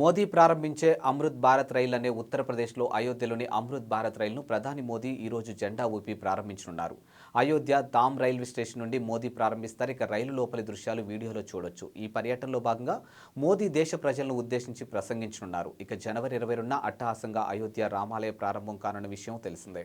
Modi ప్రారంభించే Amrit Bharat rail అనే ఉత్తరప్రదేశ్లో అయోధ్యలోని అమృత్ భారత్ రైలును ప్రధాని మోదీ ఈరోజు జెండా ఊపి ప్రారంభించనున్నారు. అయోధ్య ధామ్ రైల్వే స్టేషన్ నుండి మోదీ ప్రారంభిస్తారు. ఇక రైలు లోపలి దృశ్యాలు వీడియోలో చూడొచ్చు. ఈ పర్యటనలో భాగంగా మోదీ దేశ ప్రజలను ఉద్దేశించి ప్రసంగించనున్నారు. ఇక జనవరి ఇరవై రెండున అట్టహాసంగా అయోధ్య రామాలయ ప్రారంభం కానున్న విషయం తెలిసిందే.